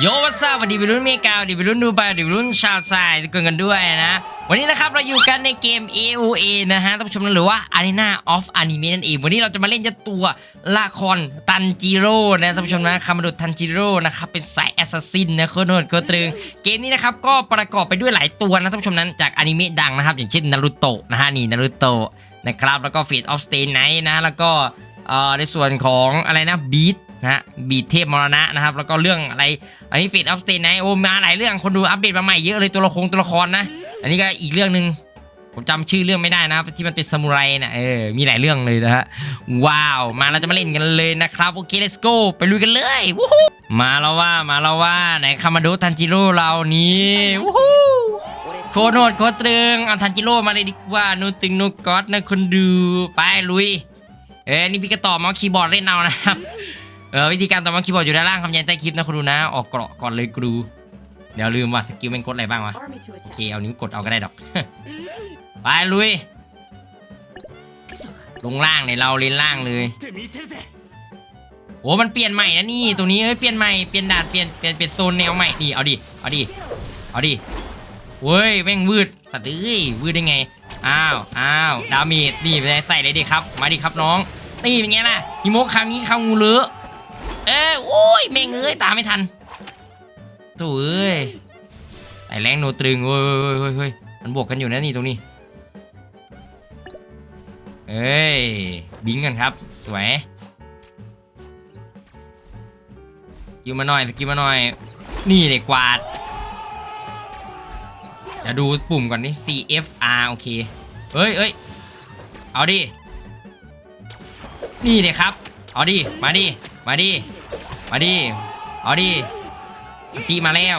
โยวัสดีสวัสดีวัยรุ่นเมกาสวัสดีวัยรุ่นดูไบสวัสดีวัยรุ่นชาวไซด์ทุกคนกันด้วยนะ วันนี้นะครับเราอยู่กันในเกม AOA นะฮะท่านผู้ชมหรือว่า Arena of Anime นั่นเองวันนี้เราจะมาเล่นเจะตัวละครตันจิโร่นะท่านผู้ชมนะคามาโดตันจิโร่นะครับเป็นสายแอสซัสซินนะโคตรโหดโคตรตรึงเกมนี้นะครับก็ประกอบไปด้วยหลายตัวนะท่านผู้ชมนั้นจากอนิเมะดังนะครับอย่างเช่นนารูโตะนะฮะนี่นารูโตะนะครับแล้วก็ Fate of Stay Night นะแล้วก็เอ่อในส่วนของอะไรนะบีท นะฮะบีเทพมรณะนะครับ แล้วก็เรื่องอะไร อันนี้ Fate of Stay Night โอ้มาหลายเรื่องคนดูอัปเดตมาใหม่เยอะเลยตัวละครตัวละครนะ อันนี้ก็อีกเรื่องหนึ่งผมจำชื่อเรื่องไม่ได้นะครับที่มันเป็นซามูไรนะเออมีหลายเรื่องเลยนะฮะว้าว มาเราจะมาเล่นกันเลยนะครับโอเค let's go ไปลุยกันเลยวู้ฮู้มาแล้วว่ามาแล้วว่าไหนคามาโดทันจิโร่เรานี่วู้ฮู้โคโหดโคตรึงเอาทันจิโร่มาเลยดีกว่านูตึงนูก๊อตนะคนดูไปลุยเอ้นี่พี่กระต่อมาคีย์บอร์ดเล่นเอานะครับ เออวิธีการต่อมาคีย์บอร์ดอยู่ด้านล่างคำยันใต้คลิปนะคุณดูนะ ออกเกราะก่อนเลยกรูเดี๋ยวลืมว่าสกิลเป็นกดอะไรบ้างวะโอเคเอานิ้วกดเอาก็ได้ดอก ไปลุย ลงล่างเนี่ยเราเล่นล่างเลยโอ้มันเปลี่ยนใหม่นะนี่ตรงนี้เอ้ยเปลี่ยนใหม่เปลี่ยนด่านเปลี่ยนเปลี่ยนเป็นโซนแนวใหม่นี่เอาดิเอาดิเอาดิเว้ยแม่งวืดสัตว์เอ้ยวืดได้ไงอ้าวอ้าวดาเมจนี่ไปใส่เลยดิครับ มาดิครับน้องนี่เป็นไงล่ะฮิโมะคามิคางูเลอ เอ้ยโอ้ยแม่งเอ้ยตามไม่ทันโถ่เอ้ยไต่แรงโนตรึงเว้ยเว้ยเว้ยมันบวกกันอยู่นะนี่ตรงนี้เอ้ยบิงกันครับสวยกิลมาหน่อยสกิลมาหน่อย นี่เลยกวาดเดี๋ยวดูปุ่มก่อนนี่ C F R โอเคเอ้ยเอ้ยเอาดิ นี่เลยครับ เอาดิ มาดิ มาดิ มาดิ เอาดิตีมาแล้ว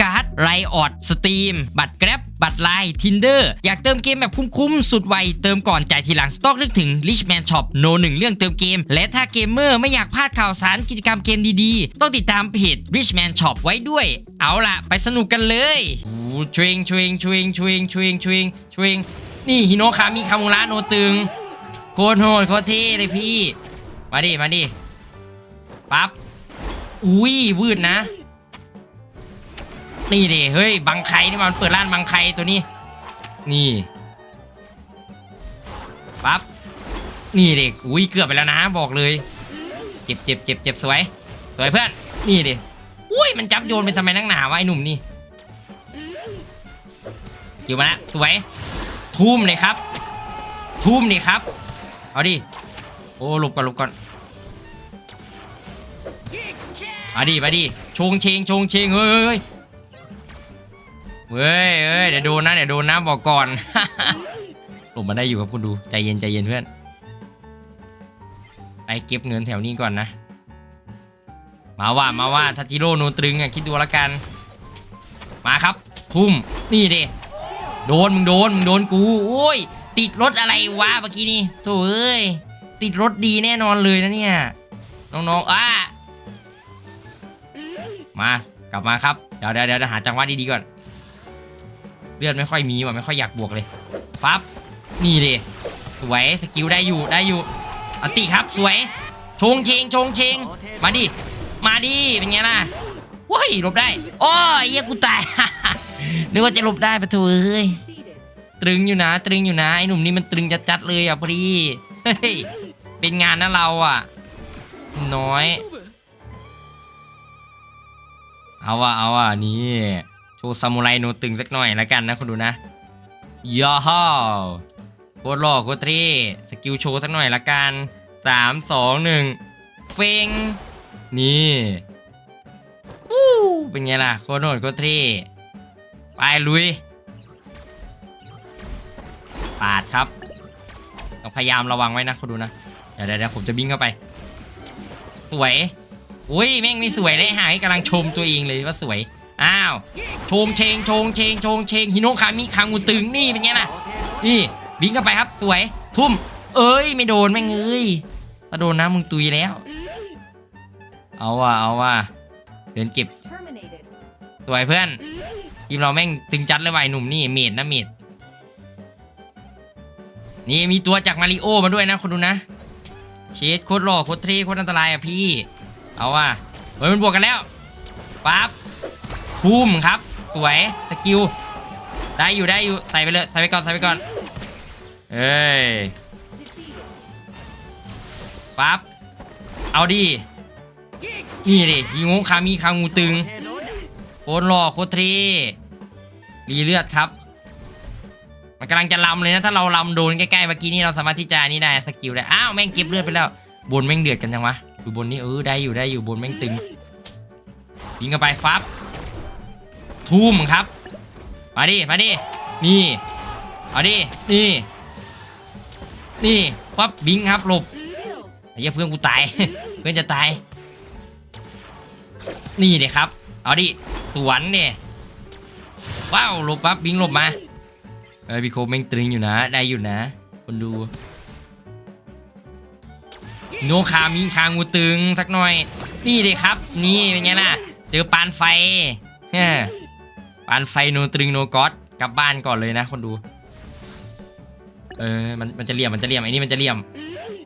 การ์ดไรออดสตรีมบัตรแกร็บบัตรไลน์ทินเดอร์อยากเติมเกมแบบคุ้มๆ สุดไว เติมก่อนจ่ายทีหลัง ต้องนึกถึง Richman Shop โนหนึ่งเรื่องเติมเกม และถ้าเกมเมอร์ไม่อยากพลาดข่าวสารกิจกรรมเกมดีๆ ต้องติดตามเพจ Richman Shop ไว้ด้วย เอาล่ะ ไปสนุกกันเลยชวิงชวิงชวิงชวิงชวิงชวิงชวิงนี่ฮิโนะคามิคามุระโนตึงโคตรโหดโคตรเท่เลยพี่ มาดิ มาดิ ปั๊บ อุ้ยวืดนะ นี่ดิเฮ้ยบังไคนี่มันเปิดร้านบังไคตัวนี้ นี่ปั๊บนี่เด็กอุ้ยเกือบไปแล้วนะบอกเลยเจ็บเจ็บเจ็บเจ็บสวยสวยเพื่อนนี่ดิอุ้ยมันจับโยนเป็นทำไมนักหนาวะไอ้หนุ่มนี่อยู่มาละสวยทุ่มเลยครับ ทุ่มเลยครับ เอาดิโอ้หลบก่อนหลบก่อนมาดิมาดิชงเชงชงเชงเฮ้ย เฮ้ยเฮ้ยเดี๋ยวดนนะเดี๋ยวดนนะบอกก่อน หลบมาได้อยู่ครับคุณดูใจเย็นใจเย็นเพื่อนไปเก็บเงินแถวนี้ก่อนนะ มาว่ามาว่าทัติโร่โนตรึงอะคิดดูละกัน มาครับทุ่มนี่ดิโดนมึงโดนมึงโดนกูโอ้ยติดรถอะไรวะเมื่อกี้นี่โถ่เอ้ยติดรถดีแน่นอนเลยนะเนี่ยน้องๆอะมากลับมาครับเดี๋ยวเดี๋ยวเดี๋ยวหาจังหวะดีๆก่อน ลือดไม่ค่อยมีว่ะไม่ค่อยอยากบวกเลยปั๊บนี่ดิสวยสกิลได้อยู่ได้อยู่อันติครับสวยชงเชงชงเชงมาดิมาดิเป็นไงล่ะว้ายหลบได้โอ้ยเหี้ยกูตายนึกว่าจะหลบได้ปะเถอะเอ้ยตรึงอยู่นะ ตรึงอยู่นะไอ้หนุ่มนี่มันตรึงจัดๆเลยอะพอดีเฮ้ยเป็นงานนะเราอะ น้อย เอาว่ะเอาว่ะนี่ ว์ซามูไรโนตึงสักหน่อยละกันนะคุณดูนะย่อฮ่อโคตรหล่อโคตรเท่สกิลโชว์สักหน่อยละกันสามสองหนึ่งเฟงนี่วู้เป็นไงล่ะโคตรโหดโคตรเท่ไปลุย ปาดครับต้องพยายามระวังไว้นะคุณดูนะ เดี๋ยวเดี๋ยวผมจะบิงเข้าไป สวย อุ้ยแม่งไม่สวยเลยหายกำลังชมตัวเองเลยว่าสวย อ้าวชงเชงชงเชงชงเชงฮิโนะคามิคังอุตึงนี่เป็นไงล่ะนี่บิงเข้าไปครับสวย ทุ่ม เอ้ยไม่โดนแม่งเอ้ยถ้าโดนนะมึงตุยแล้ว เอาว่ะเอาว่ะเดินเก็บสวยเพื่อนทีมเราแม่งตึงจัดเลยว่ะไอ้หนุ่มนี่เมดนะเมดนี่มีตัวจากมาริโอมาด้วยนะคนดูนะเชดโคตรหล่อโคตรเท่โคตรอันตรายอะพี่ เอาว่ะเฮ้ยมันบวกกันแล้วปั๊บ พุ่มครับ สวยสกิลได้อยู่ได้อยู่ใส่ไปเลยใส่ไปก่อนใส่ไปก่อนเอ้ยปั๊บเอาดินี่ดิยิงงงคามีคางูตึงโคตรหล่อโคตรเท่รีเลือดครับ มันกำลังจะลำเลยนะถ้าเราลำโดนใกล้ๆเมื่อกี้นี่เราสามารถที่จะนี่ได้สกิลได้อ้าวแม่งเก็บเลือดไปแล้ว บนแม่งเดือดกันยังวะดูบนนี่เออได้อยู่ได้อยู่บนแม่งตึงยิงกันไปฟับ ทุ่มครับ มาดิ มาดิ นี่ เอาดิ นี่ นี่ฟับบิงครับหลบไอ้เหี้ยเพื่อนกูตาย เพื่อนจะตาย นี่เด็ครับ เอาดิ สวนเนี่ยว้าวหลบปั๊บบิงหลบมา เอ้ยพี่โคแม่งตรึงอยู่นะ ได้อยู่นะ คนดู โนคามิคางูตึงสักหน่อย นี่เลยครับ นี่เป็นไงล่ะ เจอปานไฟเฮ้ ปานไฟโนตรึงโนก็อดกลับบ้านก่อนเลยนะ คนดู เออมันมันจะเลี่ยมมันจะเลี่ยมไอ้นี่มันจะเลี่ยม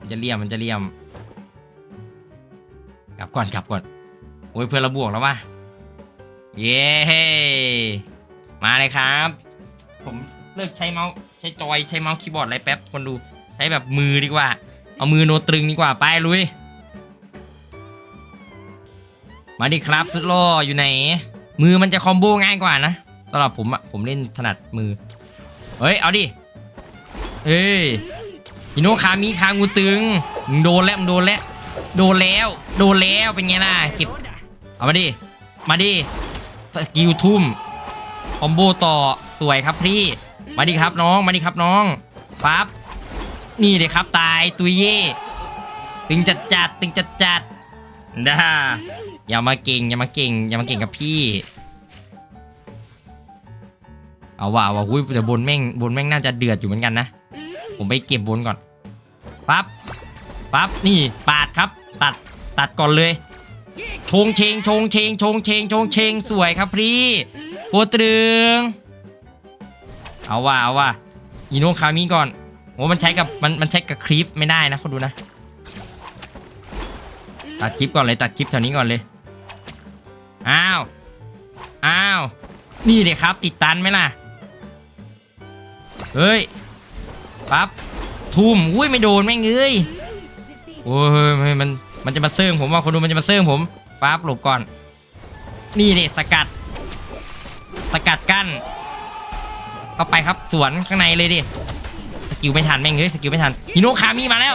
มันจะเลี่ยมมันจะเลี่ยม กลับก่อนกลับก่อนโอ้ยเพื่อนเราบวกแล้วว่ะเย้มาเลยครับ ผมเลิกใช้เมาส์ใช้จอยใช้เมาส์คีย์บอร์ดอะไรแป๊บคนดูใช้แบบมือดีกว่า เอามือโนตรึงดีกว่าไปลุยมาดิครับสุดหล่ออยู่ไหน มือมันจะคอมโบง่ายกว่านะสำหรับผมอะผมเล่นถนัดมือ เฮ้ย เอาดิ เอ้ยฮิโนคามิคางูตึงมึงโดนแล้วมึงโดนแล้ว โดนแล้ว โดนแล้วเป็นไงล่ะ เก็บ เอามาดิ มาดิ สกิลทุ่ม คอมโบต่อ สวยครับพี่ มาดิครับน้อง มาดิครับน้อง ปั๊บ นี่เลยครับตาย ตุยเย่ตึงจัดจัดตึงจัดจัด ด้อย่ามาเก่งอย่ามาเก่งอย่ามาเก่งกับพี่ เอาว่ะเอาว่ะหุ้ยแต่บนแม่งบนแม่งน่าจะเดือดอยู่เหมือนกันนะ ผมไปเก็บบนก่อนปั๊บปั๊บนี่ปาดครับ ตัดตัดก่อนเลยชงเชงชงเชงชงเชงชงเชงสวยครับพี่โคตรึงเอาว่ะเอาว่ะอีโนคามิก่อนโอ้มันใช้กับมันมันใช้กับคลิปไม่ได้นะคนดูนะ ตัดคลิปก่อนเลยตัดคลิปแถวนี้ก่อนเลย อ้าว อ้าว นี่เลยครับ ติดตันไหมล่ะ เฮ้ย ปั๊บ ทุ่ม อุ้ยไม่โดนแม่งเอ้ยโอ้ยมัน มันจะมาเซิร์งผมว่าคนดูมันจะมาเซิร์งผมปั๊บหลบก่อน นี่ดิสกัด สกัดกั้น เข้าไปครับสวนข้างในเลยดิ สกิลไม่ทันแม่งเฮ้ย สกิลไม่ทันฮิโนคามิมาแล้ว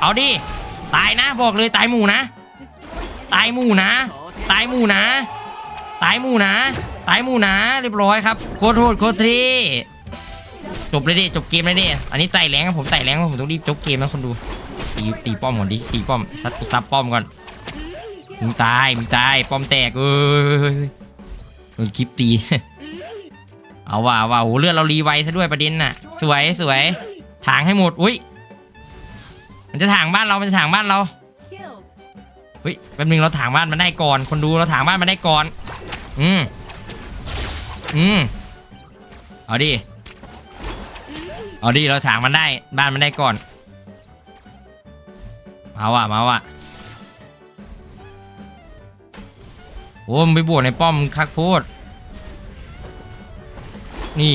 เอาดิ ตายนะบอกเลยตายหมู่นะ ตายหมู่นะ ตายหมู่นะ ตายหมู่นะ ตายหมู่นะ เรียบร้อยครับโคตรโทษโคตรเท่จบเลยดิจบเกมเลยดิอันนี้ไต่แรงครับผมไต่แรงผมต้องรีบจบเกมนะคนดูตีตีป้อมก่อนดิตีป้อมซัดซับป้อมก่อนมึงตายมึงตายป้อมแตกเอ้ยโดนคลิปตีเอาว่าเอาว่าโหเลือดเรารีไวซะด้วยประเด็นน่ะ สวยสวยถางให้หมดอุ้ย มันจะถางบ้านเรา มันจะถางบ้านเรา เฮ้ย แป๊บนึงเราถางบ้านมันได้ก่อน คนดูเราถางบ้านมันได้ก่อน อืม อืม เอาดิ เอาดิ เราถางมันได้ บ้านมันได้ก่อน มาว่ะ มาว่ะ โอ้มไปบวกในป้อมคักโพดนี่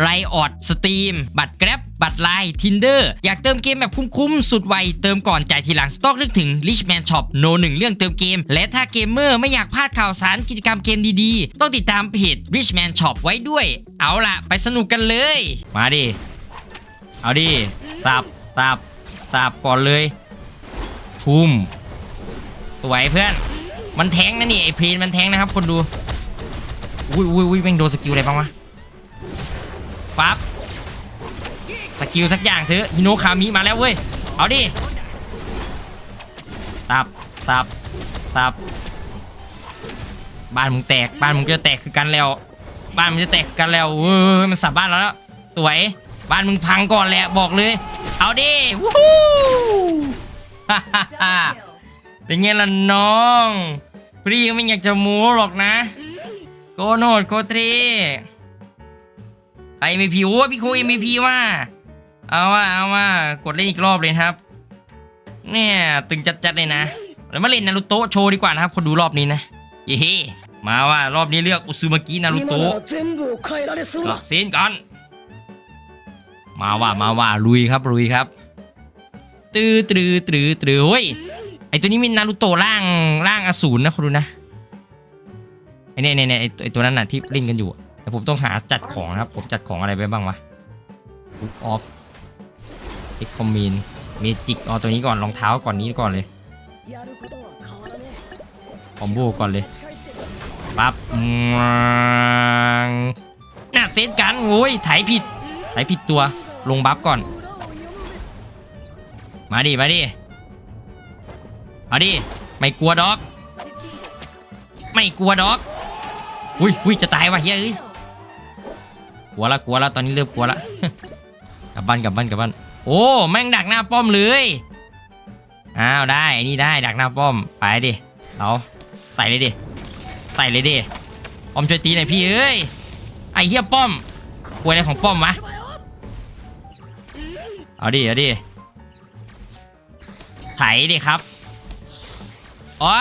การ์ดไ i ออดสตรีมบัตร Grab บัตรไลน์ทินเดอร์อยากเติมเกมแบบคุ้มๆ สุดไว เติมก่อนจ่ายทีหลัง ต้องนึกถึง Richman Shop โนหนึ่งเรื่องเติมเกม และถ้าเกมเมอร์ไม่อยากพลาดข่าวสารกิจกรรมเกมดีๆ ต้องติดตามเพจ Richman Shop ไว้ด้วย เอาล่ะ ไปสนุกกันเลย มาดิ เอาดิสับสับสับก่อนเลย ทุ่มสวยเพื่อน มันแทงนะนี่ไอ้เพลนมันแทงนะครับคนดู อุ้ยอุ้ยอุ้ยแม่งโดนสกิลอะไรบ้างวะ ปั๊บสกิลสักอย่างเถอะฮิโนคามิมาแล้วเว้ย เอาดิตับตับตับบ้านมึงแตกบ้านมึงจะแตกคือกันแล้ว บ้านมึงจะแตกกันแล้วเว้ยมันสับบ้านเราแล้ว สวย บ้านมึงพังก่อนแหละบอกเลย เอาดิวู้ฮู้ฮ่าฮ่าฮ่าเป็นไงล่ะน้องพี่ก็ไม่อยากจะมูหรอกนะ โกโนดโกตรี ไอเอ็มพีโอ้พี่คุยเอ็มพีว่า เอาว่าเอาว่ากดเล่นอีกรอบเลยครับ เนี่ยตึงจัดๆเลยนะแล้วมาเล่นนารูโตะโชว์ดีกว่านะครับคนดูรอบนี้นะเฮ้มาว่ารอบนี้เลือกอุซุมากินารูโตะก็ซีนก่อน มาว่ามาว่าลุยครับลุยครับ ตื้อตื้อตื้อตื้อเฮ้ยไอตัวนี้มีนารูโตะร่างร่างอสูรนะคุณดูนะไอเนี่ยเนี่ยไอตัวนั้นน่ะที่เล่งกันอยู่ ผมต้องหาจัดของนะครับ ผมจัดของอะไรไปบ้างวะบุ๊กออฟเอ็กคอมมินเมจิกเอาตัวนี้ก่อนรองเท้าก่อนนี้ก่อนเลยคอมโบก่อนเลยปั๊บน่าเซตกันโอ้ยไถผิดไถผิดตัวลงบัฟก่อน มาดิมาดิเอาดิไม่กลัวด็อก ไม่กลัวด็อก อุ้ยอุ้ยจะตายวะเฮ้ย กลัวละกลัวละตอนนี้เริ่มกลัวละ กลับบ้านกลับบ้านกลับบ้าน โอ้แม่งดักหน้าป้อมเลยอ้าวได้ไอ้นี่ได้ดักหน้าป้อมไปดิเอาใส่เลยดิใส่เลยดิป้อมช่วยตีหน่อยพี่เอ้ยไอ้เหี้ยป้อมกลัวอะไรของป้อมวะเอาดิเอาดิไถดิครับอ๋อ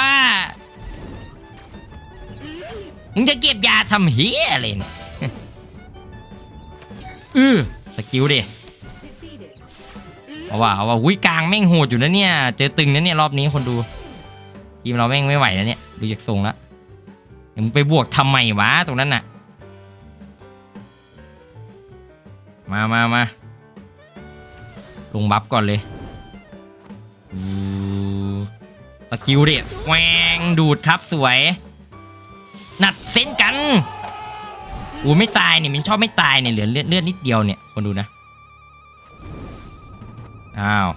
มึงจะเก็บยาทำเฮียอะไรเนี่ย อือสกิลดิ Defeated. เอาว่าเอาว่าอุ้ยกลางแม่งโหดอยู่นะเนี่ย เจอตึงนะเนี่ยรอบนี้คนดูทีมเราแม่งไม่ไหวแล้วเนี่ยดูจากทรงแล้วเดี๋ยวมึงไปบวกทำไมวะตรงนั้นน่ะ มามามาลงบัฟก่อนเลยอือสกิลดิแหวงดูดครับสวย นัดเส้นกัน อูไม่ตายเนี่ยมันชอบไม่ตายเนี่ยเหลือเลือดเลือดนิดเดียวเนี่ยคนดูนะอ้าว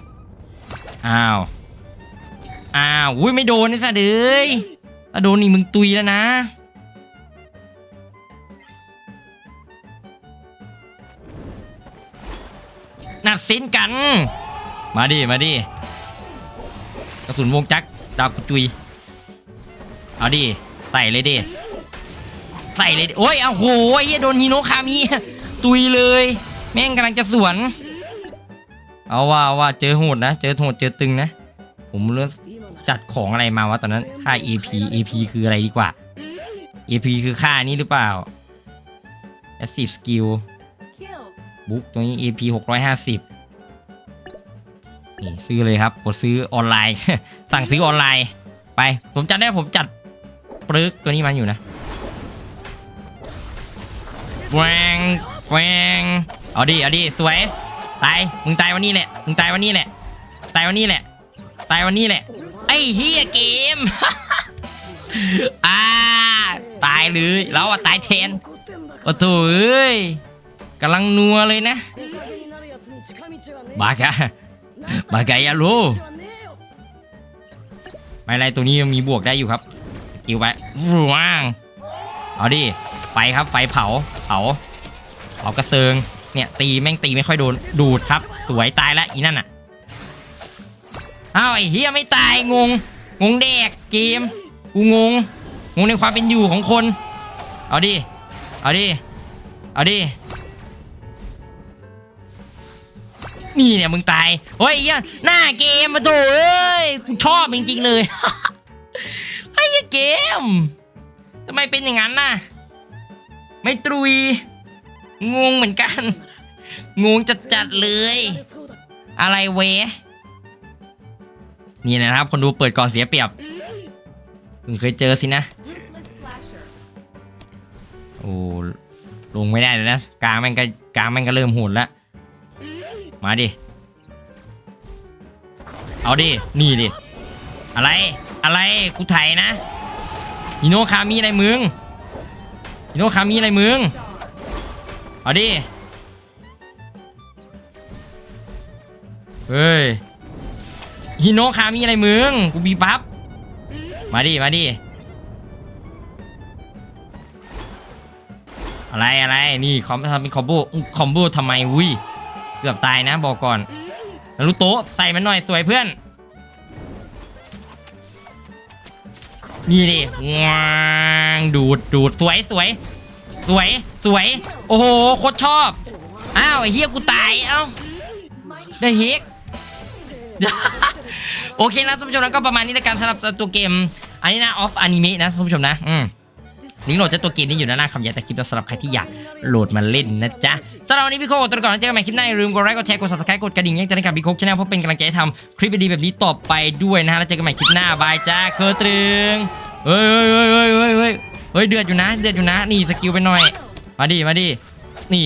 อ้าวอ้าวอุ้ยไม่โดนนี่ซะเด้ยถ้าโดนนี่มึงตุยแล้วนะนัดสินกัน มาดิมาดิกระสุนวงจักดาวกุจุย เอาดิใส่เลยดิ ใส่เลยโอ้ยโอ้โหเฮียโดนฮิโนคามิตุยเลย แม่งกำลังจะสวน เอาว่าว่าเจอโหดนะ เจอโหดเจอตึงนะ ผมเลือกจัดของอะไรมาวะตอนนั้นค่า AP AP คืออะไรดีกว่า AP คือค่านี้หรือเปล่า Passive Skill บุ๊กตรงนี้ AP 650นี่ซื้อเลยครับกดซื้อออนไลน์ สั่งซื้อออนไลน์ ไป ผมจัดได้ผมจัดปลึกตัวนี้มันอยู่นะ แฟงแฟงเอาดิเอาดิสวยตายมึงตายวันนี้แหละมึงตายวันนี้แหละตายวันนี้แหละตายวันนี้แหละไอ้เฮียเกมอ่าตายเลยเราอะตายเทนโอ้โถเอ้ยกำลังนัวเลยนะบากะบากะยาลูไม่ไรตัวนี้ยังมีบวกได้อยู่ครับอิวไปว่างเอาดิ ไฟครับไฟเผาเผาเผากระเซิงเนี่ยตีแม่งตีไม่ค่อยโดนดูดครับ สวยตายแล้วอีนั่นอะอ้าวไอ้เฮียไม่ตายงงงงแดกเกมกูงงงงในความเป็นอยู่ของคน เอาดิเอาดิเอาดินี่เนี่ยมึงตายเฮ้ยไอ้เหี้ยหน้าเกมมาโถเอ้ยกูชอบจริงๆเลยไอ้เฮียเกมทำไมเป็นอย่างนั้นน่ะ ไม่ตรุย งงเหมือนกัน งงจัดๆเลย อะไรเว นี่นะครับ คนดูเปิดก่อนเสียเปรียบคุณเคยเจอสินะ โอ้ลงไม่ได้เลยนะ กลางแม่งก็กลางแม่งก็เริ่มหุ่นแล้ว มาดิ เอาดิ นี่ดิ อะไร อะไร กูไถนะฮิโนคามีอะไรมึง ฮิโนคามีอะไรมึง เอาดิ เฮ้ยฮิโนคามีอะไรมึง กูบีบัฟมาดิ มาดิ อะไรอะไร นี่คอมทำเป็นคอมโบ คอมโบทำไมอุ้ย เกือบตายนะบอกก่อนนารุโตะใส่มันหน่อยสวยเพื่อน นี่ดิว้างดูดดูดสวยสวย สวยสวย โอ้โหโคตรชอบ อ้าวไอ้เฮียกูตาย เอ้าได้เฮกโอเคนะท่านผู้ชมแล้วก็ประมาณนี้ในการสำหรับตัวเกม อันนี้นะออฟอนิเมะนะท่านผู้ชมนะ อืม ลิงก์โหลดเจ้าตัวเกมนี้อยู่ด้านล่างคำยันแต่คลิปสำหรับใครที่อยากโหลดมาเล่นนะจ๊ะสำหรับวันนี้พี่โคกตัวก่อนเจอกันใหม่คลิปหน้าอย่าลืมกดไลค์กดแชร์กด subscribe กดกระดิ่งยังจะได้กับพี่โคกชแนลเพราะเป็นกำลังใจให้ทำคลิปดีๆแบบนี้ต่อไปด้วยนะฮะแล้วเจอกันใหม่คลิปหน้าบายจ้าเคอตรึงเฮ้ยเฮ้ยเฮ้ยเฮ้ยเฮ้ยเฮ้ยเฮ้ยเดือดอยู่นะเดือดอยู่นะนี่สกิลไปหน่อยมาดิมาดินี่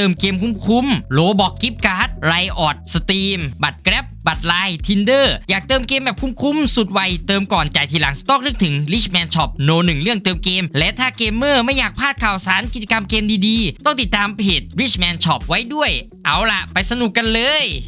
ติมเกมคุ้มๆโลบอกกิฟต์การ์ดไรออดสตรีมบัตรแกร็บบัตรไลน์ทินเดอร์อยากเติมเกมแบบคุ้มๆสุดไวเติมก่อนจ่ายทีหลังต้องนึกถึง Richman Shop โนหนึ่งเรื่องเติมเกม และถ้าเกมเมอร์ไม่อยากพลาดข่าวสารกิจกรรมเกมดีๆ ต้องติดตามเพจ Richman Shop ไว้ด้วย เอาล่ะ ไปสนุกกันเลย